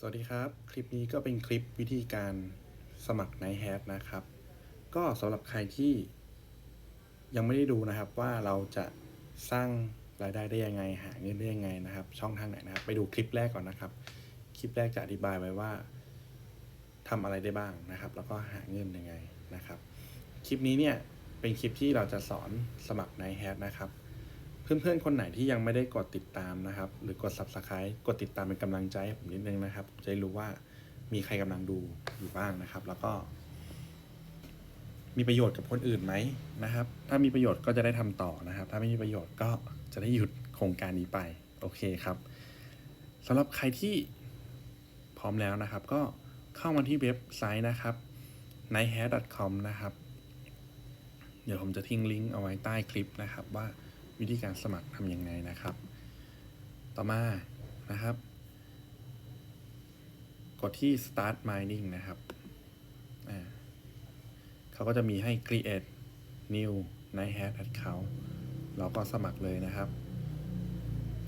สวัสดีครับ คลิปนี้ก็เป็นคลิปวิธีการสมัครในแฮทนะครับ ก็สำหรับใครที่ยังไม่ได้ดูนะครับว่าเราจะสร้างรายได้ได้ยังไง หาเงินได้ยังไงนะครับ ช่องทางไหนนะครับ ไปดูคลิปแรกก่อนนะครับ คลิปแรกจะอธิบายไว้ว่าทำอะไรได้บ้างนะครับ แล้วก็หาเงินยังไงนะครับ คลิปนี้เนี่ยเป็นคลิปที่เราจะสอนสมัครในแฮทนะครับ เพื่อนๆ คนไหนที่ยังไม่ได้กดติดตามนะครับ หรือกด subscribe กดติดตามเป็นกำลังใจให้ผมนิดนึงนะครับจะได้รู้ว่ามีใครกำลังดูอยู่บ้างนะครับ แล้วก็ มีประโยชน์กับคนอื่นไหมนะครับ ถ้ามีประโยชน์ก็จะได้ทำต่อนะครับ ถ้าไม่มีประโยชน์ก็จะได้หยุดโครงการนี้ไป โอเคครับสำหรับใครที่พร้อมแล้วนะครับ ก็เข้ามาที่เว็บไซต์นะครับ n i g h t h a i r c o m นะครับ เดี๋ยวผมจะทิ้งลิงก์เอาไว้ใต้คลิปนะครับว่า วิธีการสมัครทำยังไงนะครับ ต่อมานะครับ กดที่ start mining นะครับเขาก็จะมีให้ create new night hat account เราก็สมัครเลยนะครับ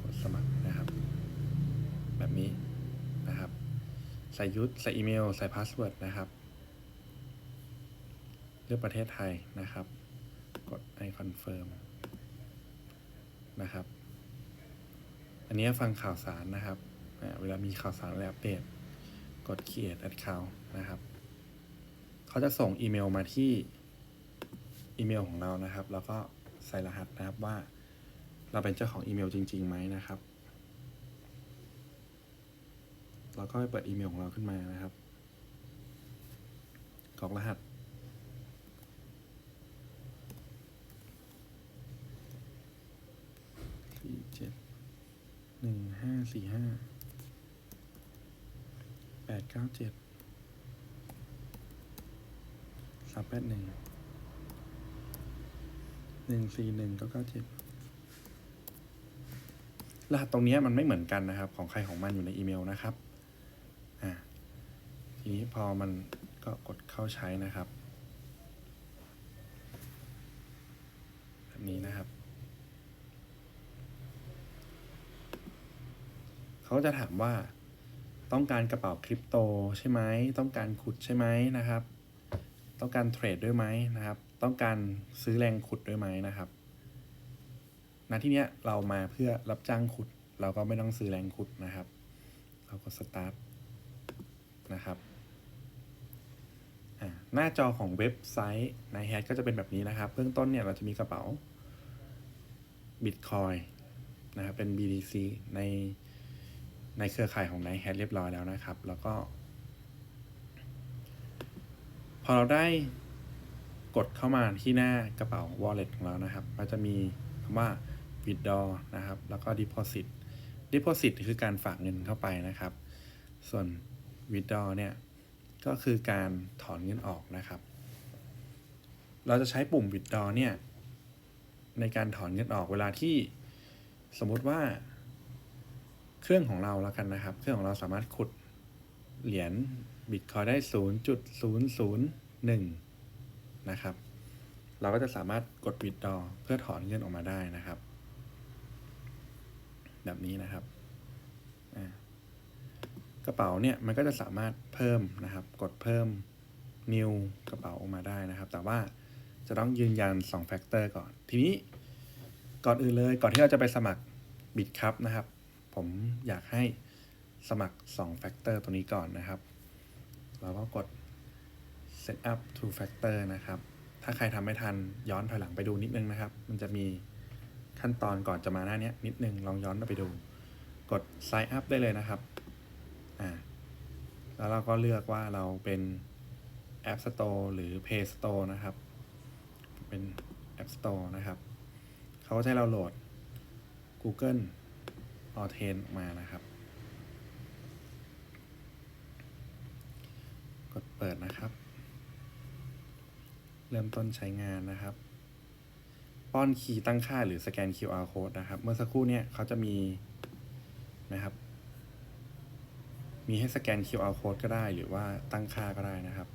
กดสมัครนะครับ แบบนี้นะครับใส่ยุทธใส่อีเมล ใส่พาสเวิร์ดนะครับเลือกประเทศไทยนะครับ กด I confirm น นะครับ อันนี้ฟังข่าวสารนะครับ เวลามีข่าวสารอะไรอัปเดต กด create account นะครับ เขาจะส่งอีเมลมาที่อีเมลของเรานะครับ แล้วก็ใส่รหัสนะครับว่าเราเป็นเจ้าของอีเมลจริงๆไหมนะครับเราก็ไปเปิดอีเมลของเราขึ้นมานะครับกรอกรหัสเจ็ด หนึ่งห้าสี่ห้าแปดเก้าเจ็ดสามแปดหนึ่งหนึ่งสี่หนึ่งเก้าเก้าเจ็ดรหัสตรงนี้มันไม่เหมือนกันนะครับ ของใครของมันอยู่ในอีเมลนะครับ อ่า ทีนี้พอมันก็กดเข้าใช้นะครับ แบบนี้นะครับ เขาจะถามว่า ต้องการกระเป๋าคริปโตใช่ไหม ต้องการขุดใช่ไหมนะครับ ต้องการเทรดด้วยไหมนะครับ ต้องการซื้อแรงขุดด้วยไหมนะครับณที่เนี้ยเรามาเพื่อรับจ้างขุด เราก็ไม่ต้องซื้อแรงขุดนะครับ เราก็สตาร์ทนะครับหน้าจอของเว็บไซต์ในแฮก็จะเป็นแบบนี้นะครับ เบื้องต้นเนี่ยเราจะมีกระเป๋า Bitcoin นะครับเป็น BTC ใน ในเครือข่ายของ n i g h t Hat เรียบร้อยแล้วนะครับ แล้วก็ พอเราได้กดเข้ามาที่หน้ากระเป๋า wallet ของเรานะครับก็จะมีคำว่า withdraw นะครับ แล้วก็ deposit deposit คือการฝากเงินเข้าไปนะครับ ส่วน withdraw เนี่ย ก็คือการถอนเงินออกนะครับ เราจะใช้ปุ่ม withdraw เนี่ย ในการถอนเงินออกเวลาที่สมมติว่า เครื่องของเราแล้วกันนะครับ เครื่องของเราสามารถขุดเหรียญบิตคอยได้ 0.001 นะครับ เราก็จะสามารถกด withdraw เพื่อถอนเงินออกมาได้นะครับ แบบนี้นะครับ กระเป๋าเนี่ยมันก็จะสามารถเพิ่มนะครับ กดเพิ่ม new กระเป๋าออกมาได้นะครับ แต่ว่าจะต้องยืนยัน2 factor ก่อน ทีนี้ก่อนอื่นเลยก่อนที่เราจะไปสมัครบิตครับนะครับ ผมอยากให้สมัคร2 factor ตัวนี้ก่อนนะครับเราก็กด set up to factor นะครับ ถ้าใครทำไม่ทันย้อนถอยหลังไปดูนิดนึงนะครับ มันจะมีขั้นตอนก่อนจะมาหน้านี้นิดนึงลองย้อนไปดู กด sign up ได้เลยนะครับอ่าแล้วเราก็เลือกว่าเราเป็น App Store หรือ Play Store นะครับ เป็น App Store นะครับ เขาก็จะให้เราโหลด Google a u t e n ออกมานะครับ กดเปิดนะครับ เริ่มต้นใช้งานนะครับ ป้อนคีย์ตั้งค่าหรือสแกน QR code นะครับ เมื่อสักครู่เนี่ยเขาจะมีนะครับ มีให้สแกน QR code ก็ได้ หรือว่าตั้งค่าก็ได้นะครับ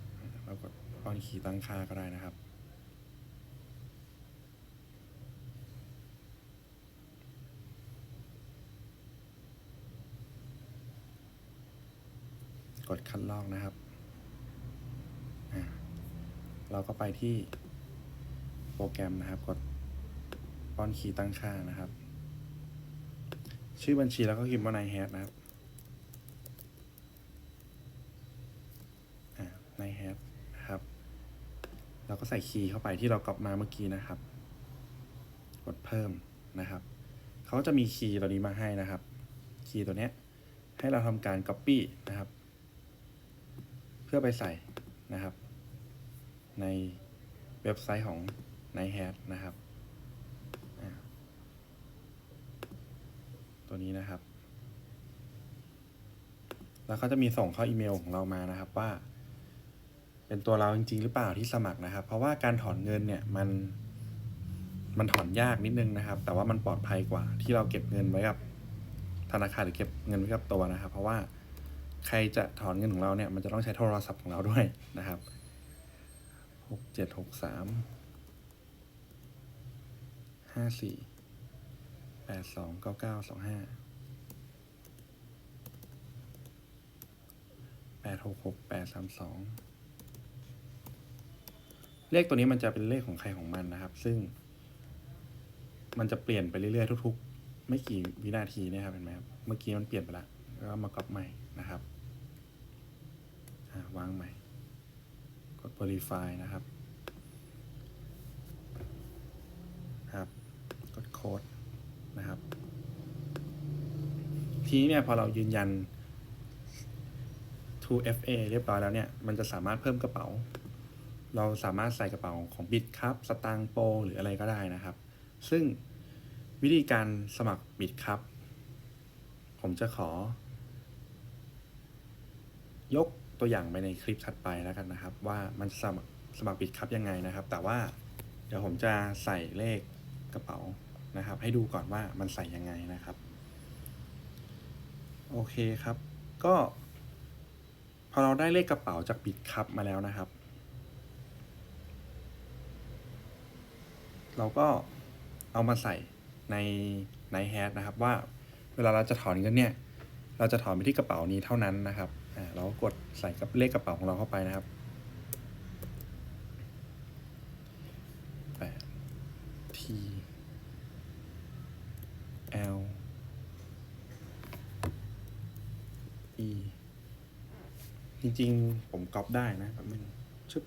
เรากดป้อนคีย์ตั้งค่าก็ได้นะครับ กดคัดลอกนะครับเราก็ไปที่โปรแกรมนะครับ กดป้อนคีย์ตั้งค่านะครับ ชื่อบัญชีแล้วก็พิมพ์ว่านายแฮทนะครับนายแฮทนะครับ เราก็ใส่คีย์เข้าไปที่เรากรอบมาเมื่อกี้นะครับ กดเพิ่มนะครับ เขาจะมีคีย์ตัวนี้มาให้นะครับ คีย์ตัวเนี้ยให้เราทำการ Copy นะครับ พื่อไปใส่นะครับ ในเว็บไซต์ของ n i h a t นะครับ ตัวนี้นะครับ แล้วเขาจะมีส่งเข้าอีเมลของเรามานะครับว่า เป็นตัวเราจริง ๆ หรือเปล่าที่สมัครนะครับ เพราะว่าการถอนเงินเนี่ยมันมันถอนยากนิดนึงนะครับ แต่ว่ามันปลอดภัยกว่าที่เราเก็บเงินไว้กับธนาคารหรือเก็บเงินไว้กับตัวนะครับ เพราะว่า ใครจะถอนเงินของเราเนี่ยมันจะต้องใช้โทรศัพท์ของเราด้วยนะครับหกเจ็ดหกสามห้าสี่แปดสองเก้าเก้าสองห้าแปดหกหกแปดสามสองเลขตัวนี้มันจะเป็นเลขของใครของมันนะครับ ซึ่ง มันจะเปลี่ยนไปเรื่อยๆทุก ๆ ไม่กี่วินาทีนะครับเห็นไหมครับ เมื่อกี้มันเปลี่ยนไปแล้วแล้วก็มากรอบใหม่นะครับางใหม่ กด verify นะครับ ครับ กดโค้ดนะครับ ทีนี้เนี่ยพอเรายืนยัน 2FA เรียบร้อยแล้วเนี่ย มันจะสามารถเพิ่มกระเป๋า เราสามารถใส่กระเป๋าของบิตครับสตางโปหรืออะไรก็ได้นะครับ ซึ่งวิธีการสมัครบิตครับ ผมจะขอ ยก ตัวอย่างไปในคลิปถัดไปแล้วกันนะครับ ว่ามันสมัครสมัครบิตครับยังไงนะครับ แต่ว่าเดี๋ยวผมจะใส่เลขกระเป๋านะครับ ให้ดูก่อนว่ามันใส่ยังไงนะครับ โอเคครับ ก็ พอเราได้เลขกระเป๋าจากบิตครับมาแล้วนะครับ เราก็เอามาใส่ในในแฮชนะครับว่าเวลาเราจะถอนเงินเนี่ย เราจะถอนไปที่กระเป๋านี้เท่านั้นนะครับอ่าเราก็กดใส่กับเลขกระเป๋าของเราเข้าไปนะครับแปด T L E จริงๆ ผมก๊อปได้นะแป๊บนึงชึบ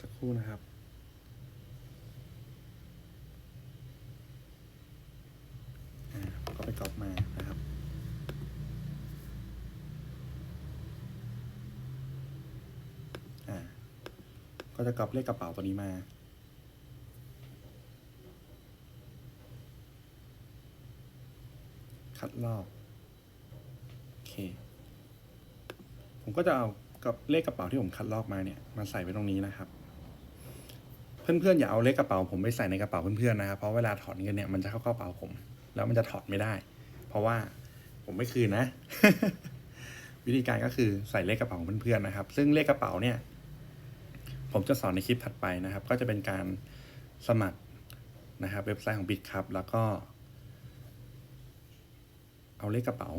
สักครู่นะครับ อ่าก็ไปก๊อปมานะครับ อ่า ก็จะก๊อปเลขกระเป๋าตัวนี้มา คัดลอก โอเค ผมก็จะเอากับเลขกระเป๋าที่ผมคัดลอกมาเนี่ยมาใส่ไว้ตรงนี้นะครับ เพื่อนๆอย่าเอาเลขกระเป๋าผมไปใส่ในกระเป๋าเพื่อนๆนะครับเพราะเวลาถอนเงินเนี่ยมันจะเข้ากระเป๋าผม แล้วมันจะถอดไม่ได้ เพราะว่าผมไม่คืนนะ วิธีการก็คือใส่เลขกระเป๋าของเพื่อนๆนะครับ ซึ่งเลขกระเป๋าเนี่ย ผมจะสอนในคลิปถัดไปนะครับ ก็จะเป็นการสมัครนะครับ เว็บไซต์ของ Bitcup แล้วก็ เอาเลขกระเป๋า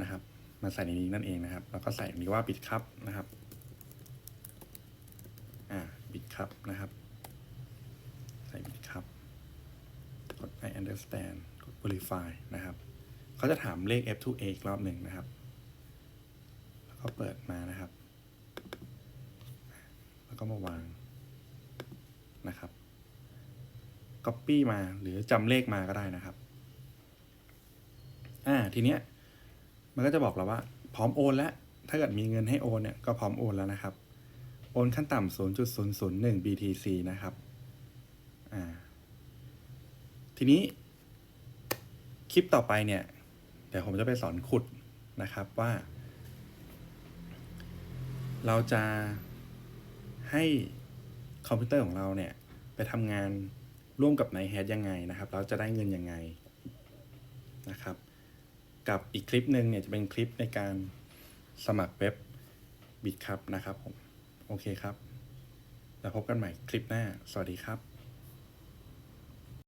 นะครับ มาใส่ในนี้นั่นเองนะครับ แล้วก็ใส่นี้ว่า Bitcup นะครับอ่า Bitcup นะครับ ใส่ Bitcup กด I understand กด verify นะครับเขาจะถามเลข F2A อีกรอบหนึ่งนะครับ แล้วก็เปิดมานะครับ แล้วก็มาวางนะครับ Copy มาหรือจำเลขมาก็ได้นะครับอ่าทีเนี้ยมันก็จะบอกเราว่า พร้อมโอนแล้ว ถ้าเกิดมีเงินให้โอนเนี่ยก็พร้อมโอนแล้วนะครับ โอนขั้นต่ำ0.001 BTC นะครับอ่าทีนี้คลิปต่อไปเนี่ย เดี๋ยวผมจะไปสอนขุดนะครับว่า เราจะ ให้คอมพิวเตอร์ของเราเนี่ยไปทำงานร่วมกับไนแฮดยังไงนะครับ เราจะได้เงินยังไงนะครับ กับอีกคลิปหนึ่งเนี่ยจะเป็นคลิปในการสมัครเว็บบิตครับนะครับผม โอเคครับ แล้วพบกันใหม่คลิปหน้า สวัสดีครับ